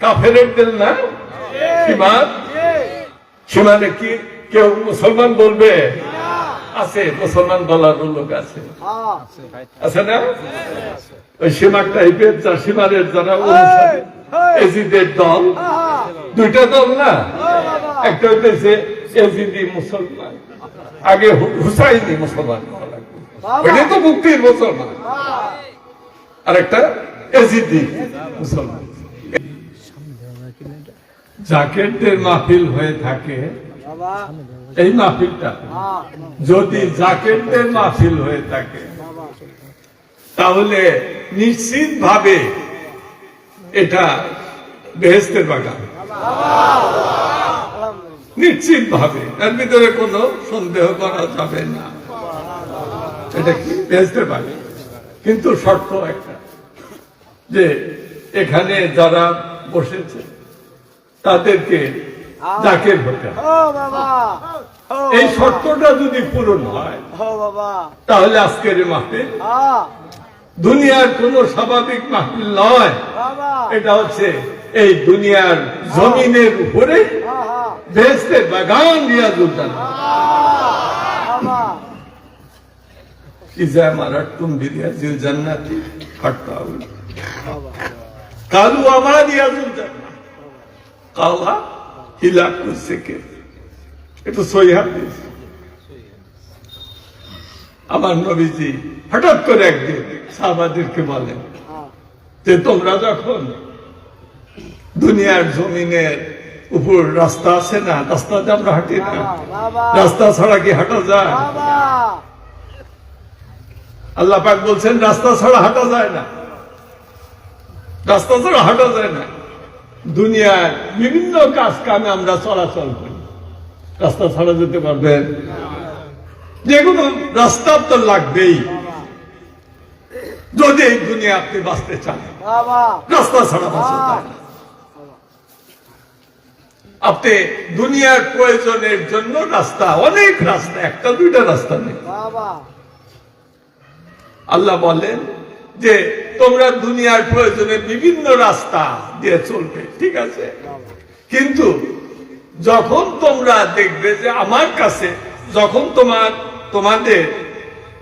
কাফেরদের না? সীমান সীমানে কি কেউ মুসলমান বলবে? আছে মুসলমান বলার লোক আছে। আছে না? ওই সীমার টাইপের যা সীমারের যারা এজিদের দল দুইটা দল না? একটা হইতেছে এজিদি মুসলমান আগে হুসাইনি মুসলমান। ওইটাই তো মুক্তির মুসলমান। আর জাকেরদের মাহফিল হয়ে থাকে, এই মাহফিলটা, যদি মাহফিল হয়ে থাকে, তাহলে নিশ্চিত ভাবে এটা বেহেস্তের বাগান। নিশ্চিত ভাবে এর ভিতরে কোনো সন্দেহ করা যাবে না। এটা কি? বেহেস্তের বাগান। কিন্তু শর্ত একটা যে এখানে যারা বসেছে তাদেরকে জাকের হতে এই শর্তটা যদি পূরণ হয় তাহলে আজকের মাহফিল দুনিয়ার কোন স্বাভাবিক মাহফিল নয়। এটা হচ্ছে এই দুনিয়ার জমিনের উপরে বেহেস্তের বাগান রিয়াজুদ্দান ইজা মারাতুম বিরিয়াজিল জান্নাতি ফাটাউল কালু আমার রিয়াজুল জান্নাত কালা হিলাকু থেকে এটা সহি হাদিস। আমার নবীজি হঠাৎ করে একদিন সাহাবাদেরকে বলেন যে তোমরা যখন দুনিয়ার জমিনের উপর রাস্তা আছে না রাস্তাতে আমরা হাঁটি না। রাস্তা ছাড়া কি হাঁটা যায়? আল্লাহ পাক বলছেন রাস্তা ছাড়া হাঁটা যায় না। রাস্তা ছাড়া হাঁটা যায় না। দুনিয়ার বিভিন্ন কাজ কামে আমরা চলাচল করি। রাস্তা ছাড়া যেতে পারবেন যে কোনো রাস্তা তো লাগবেই। যদি এই দুনিয়া আপনি বাঁচতে চান রাস্তা ছাড়া আপনি দুনিয়ার প্রয়োজনের জন্য রাস্তা অনেক রাস্তা একটা দুইটা রাস্তা নেই। আল্লাহ বলেন যে তোমরা দুনিয়ার প্রয়োজনে বিভিন্ন রাস্তা দিয়ে চলবে ঠিক আছে? কিন্তু যখন তোমরা দেখবে যে আমার কাছে যখন তোমার তোমাদের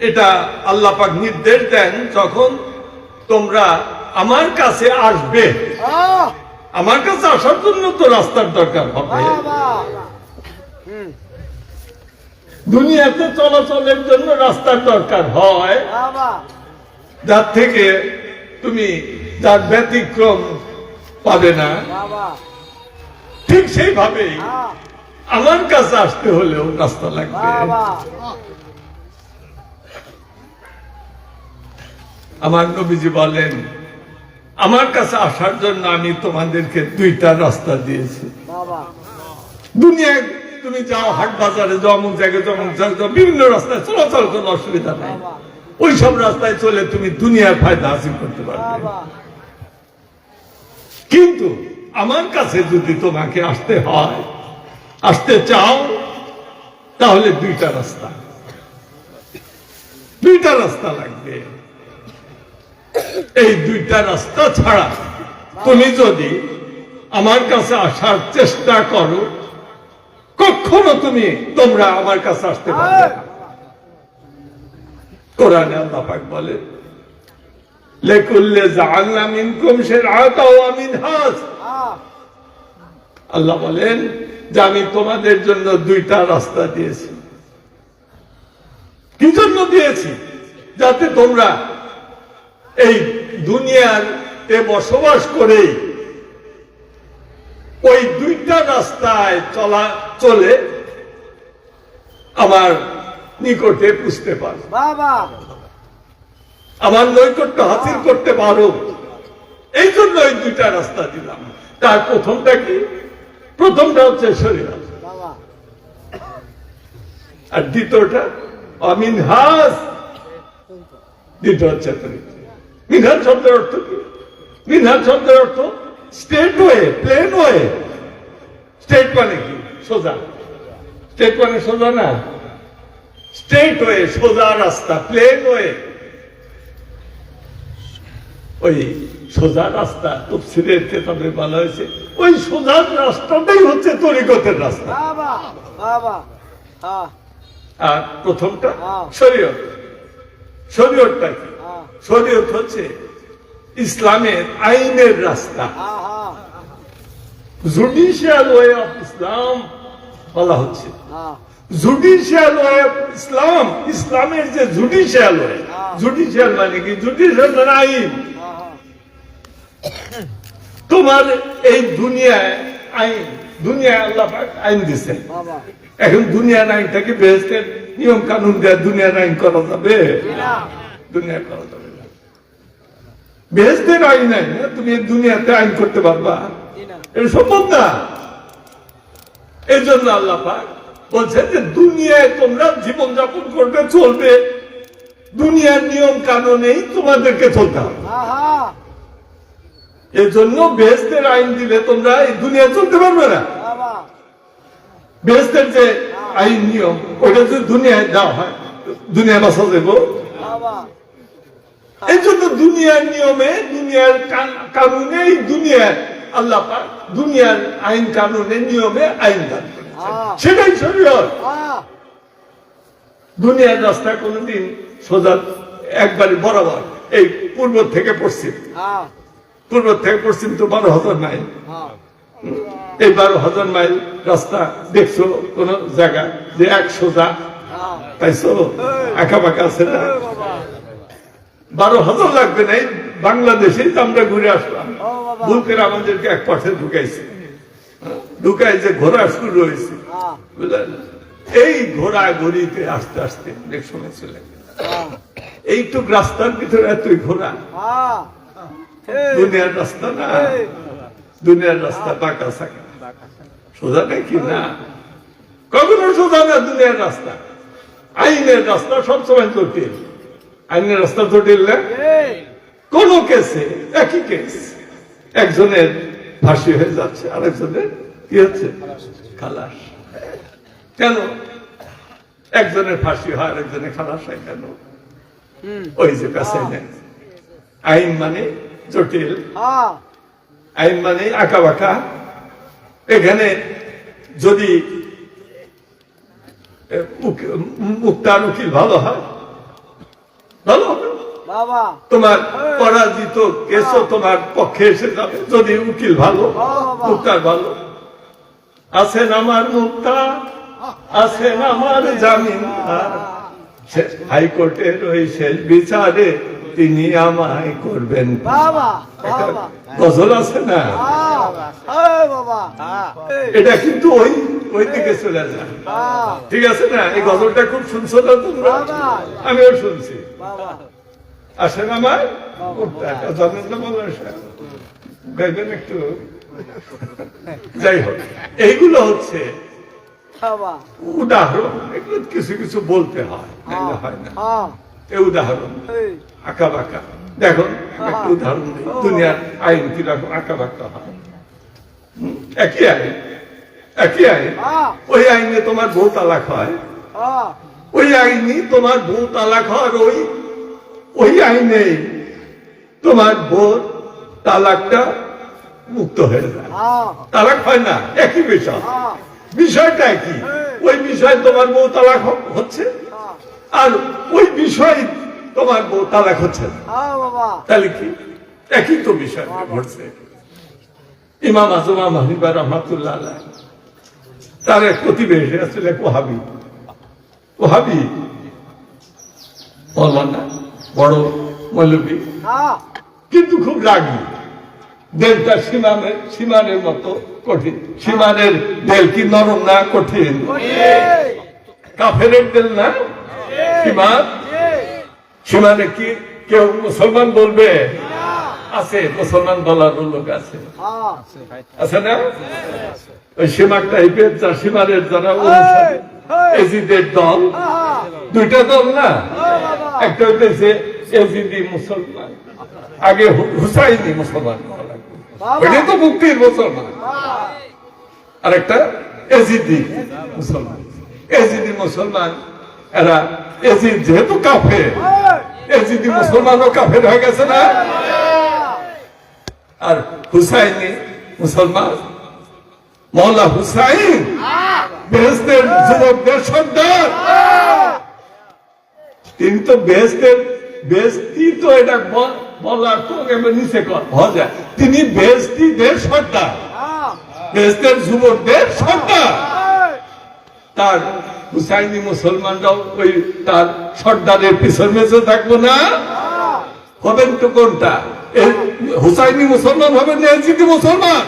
এটা আল্লাহ পাক নির্দেশ দেন যখন তোমরা আমার কাছে আসবে আমার কাছে আসার জন্য তো রাস্তার দরকার হবে। দুনিয়াতে চলাচলের জন্য রাস্তার দরকার হয়। যার থেকে তুমি যার ব্যতিক্রম পাবে না। ঠিক সেইভাবেই আমার কাছে আসতে হলেও রাস্তা লাগবে। আমার নবীজি বলেন আমার কাছে আসার জন্য আমি তোমাদেরকে দুইটা রাস্তা দিয়েছি। দুনিয়ায় তুমি যাও হাট বাজারে যাও অমুক জায়গায় যাও, অমুক জায়গায় যাও, বিভিন্ন রাস্তায় চলাচল কোনো অসুবিধা নাই। ওই সব রাস্তায় চলে তুমি দুনিয়ার ফায়দা হাসিল করতে পারবে। কিন্তু আমার কাছে যদি তোমাকে আসতে হয় আসতে চাও তাহলে দুইটা রাস্তা। দুইটা রাস্তা লাগবে। এই দুইটা রাস্তা ছাড়া তুমি যদি আমার কাছে আসার চেষ্টা করো কখনো তুমি তোমরা আমার কাছে আসতে পারবে না। কোরআনে আল্লাহ পাক বলে, লেকুল্লে জাআলনা মিনকুম শিরআতা ওয়া মিনহাজ। আল্লাহ বলেন যে আমি তোমাদের জন্য দুইটা রাস্তা দিয়েছি। কি জন্য দিয়েছি? যাতে তোমরা এই দুনিয়ার এ বসবাস করে ওই দুইটা রাস্তায় চলা, চলে আমার নিকটে পুষতে পারো। আমার নৈকট্য হাসিল করতে পারো। এই জন্য ওই দুইটা রাস্তা দিলাম। তার প্রথমটা কি? প্রথমটা হচ্ছে শরীর। আর দ্বিতীয়টা অমিন হাস। দ্বিতীয় হচ্ছে। মিনহাজ শব্দের অর্থ কি? মিনহাজ শব্দের অর্থ straight way plain way straight মানে কি? সোজা। স্টেট মানে সোজা না? স্টেট ওয়ে সোজা রাস্তা প্লেন ওয়ে ওই সোজা রাস্তা তফসিলের কেতাবে বলা হয়েছে। ওই সোজা রাস্তাটাই হচ্ছে তরিকতের রাস্তা। হ্যাঁ। আর প্রথমটা হ্যাঁ। শরীয়ত। শরীয়তটা কি? হ্যাঁ। শরীয়ত হচ্ছে ইসলামের আইনের রাস্তা। জুডিশিয়াল ওয়ে অফ ইসলাম বলা হচ্ছে। জুডিশিয়াল ইসলাম ইসলামের যে জুডিশিয়াল। জুডিশিয়াল মানে কি? জুডিশিয়াল মানে আইন। তোমার এই দুনিয়ায় আইন দুনিয়ায় আল্লাহ আইন বাবা। এখন দুনিয়ার আইনটাকে বেহেস্তের নিয়ম কানুন দেয় দুনিয়ার আইন করা যাবে? দুনিয়া করা যাবে বেহেস্তের আইন আইন না? তুমি দুনিয়াতে আইন করতে পারবা? এটা সম্ভব না। এই জন্য আল্লাহ পাক বলছেন যে দুনিয়ায় তোমরা জীবন যাপন করবে চলবে। দুনিয়ার নিয়ম কানুনেই তোমাদেরকে চলতে হবে। হ্যাঁ হ্যাঁ এই জন্য বেহেস্তের আইন দিলে তোমরা এই দুনিয়া চলতে পারবে না। বেহেস্তের যে আইন নিয়ম ওটা যদি দুনিয়ায় দেওয়া হয় দুনিয়া বাসা দেবো। এই জন্য দুনিয়ার নিয়মে দুনিয়ার কান- কানুনে দুনিয়ার আল্লাহ দুনিয়ার আইন কানুনে নিয়মে আইন দান। সেটাই শরীয়ত। দুনিয়ার রাস্তা কোনোদিন সোজা একবারে বরাবর। এই পূর্ব থেকে পশ্চিম। পূর্ব থেকে পশ্চিম তো বারো হাজার মাইল। এই বারো হাজার মাইল রাস্তা দেখছ কোন জায়গা যে এক সোজা? পাইছো আঁকা বাঁকা আছে না? বারো হাজার লাগবে না এই বাংলাদেশেই তো আমরা ঘুরে আসলাম। ভুল করে আমাদেরকে এক পাশে ঢুকাইছে। ঢুকাই যে ঘোরা শুরু হয়েছে। হ্যাঁ। বুঝলেন এই ঘোরা ঘড়িতে আস্তে আস্তে অনেক সময় চলে হ্যাঁ। এইটুক রাস্তার ভিতরে এতই ঘোরা হ্যাঁ। দুনিয়ার রাস্তা না। দুনিয়ার রাস্তা বাঁকা সাকা সোজা নাকি? না। কখনো সোজা না দুনিয়ার রাস্তা। আইনের রাস্তা সবসময় জটিল। আইনের রাস্তা জটিল না? কোন কেসে একই কেস। একজনের ফাঁসি হয়ে যাচ্ছে আরেকজনের কি হচ্ছে খালাস। কেন? একজনের ফাঁসি হয় আরেকজনের খালাস হয় কেন? ওই যে নেই আইন মানে জটিল। হ্যাঁ আইন মানে আঁকা বাঁকা এখানে যদি মুক্তার উকিল ভালো হয়? ভালো হবে। তোমার পরাজিত কেসও তোমার পক্ষে এসে যাবে। যদি উকিল ভালো। মুক্তার ভালো। আছেন আমার মুক্তা আছেন আমার জামিনদার। হাইকোর্টের ওই শেষ বিচারে তিনি আমায় করবেন। গজল আছে না? এটা কিন্তু ওই ওই দিকে চলে যায়। ঠিক আছে না? এই গজলটা খুব শুনছো না তোমরা? আমিও শুনছি। আসেন আমার জানেন না বলার গাইবেন একটু যাই হোক এইগুলো হচ্ছে উদাহরণ। এগুলো কিছু কিছু বলতে হয় হয় না। হ্যাঁ। উদাহরণ আঁকা বাঁকা দেখো একটা উদাহরণ দুনিয়ার আইন কীরকম আঁকা বাঁকা হয় একই আইন একই আইন। হ্যাঁ। ওই আইনে তোমার বউ তালাক হয়। হ্যাঁ। ওই আইনে তোমার বউ তালাক হয় ওই ওই আইনে তোমার বউ তালাকটা মুক্ত হয়ে যায় হ্যাঁ। তালাক হয় না একই বিষয়। হ্যাঁ। বিষয়টা কি? ওই বিষয় তোমার বউ তালাক হচ্ছে? হ্যাঁ। আর ওই বিষয় তোমার বউ তালাক হচ্ছে না। হ্যাঁ তাহলে কি? একই তো বিষয় ঘটছে। ইমাম আজমা মাহিবা রহমাতুল্লাহ তার এক প্রতিবেশী আসলে কোহাবি ওহাবি মৌলানা বড় মৌলবী। হ্যাঁ। কিন্তু খুব রাগী। দেলটা সীমানের সীমানের মতো কঠিন। সীমানের দেল কি নরম না কঠিন? কাফেরের দেল না? সীমান সীমানে কি কেউ মুসলমান বলবে? আছে মুসলমান বলার লোক আছে। আছে না? ওই সীমা টাইপের যা সীমানের যারা এজিদের দল দুইটা দল না? একটা হইতেছে এজিদি মুসলমান। আগে হুসাইনি মুসলমান। ওইটাই তো মুক্তির মুসলমান। আর একটা এজিদি মুসলমান। এজিদি মুসলমান এরা এজিদ যেহেতু কাফে এজিদি মুসলমানও কাফের হয়ে গেছে না? আর হুসাইনি মুসলমান মৌলা হুসাইন বেহেস্তের যুবকদের সর্দার তিনি তো বেহেস্তের বেহেস্তি তো এটা বলার তো একেবারে নিচে কথা যায় তিনি বেহেস্তিদের সর্দার হ্যাঁ বেহেস্তের যুবকদের সর্দার তার হুসাইনি মুসলমানরাও ওই তার সর্দারের পিছন মেঝে থাকব না। হবেন তো কোনটা? এই হুসাইনি মুসলমান হবেন না এলজিদি মুসলমান?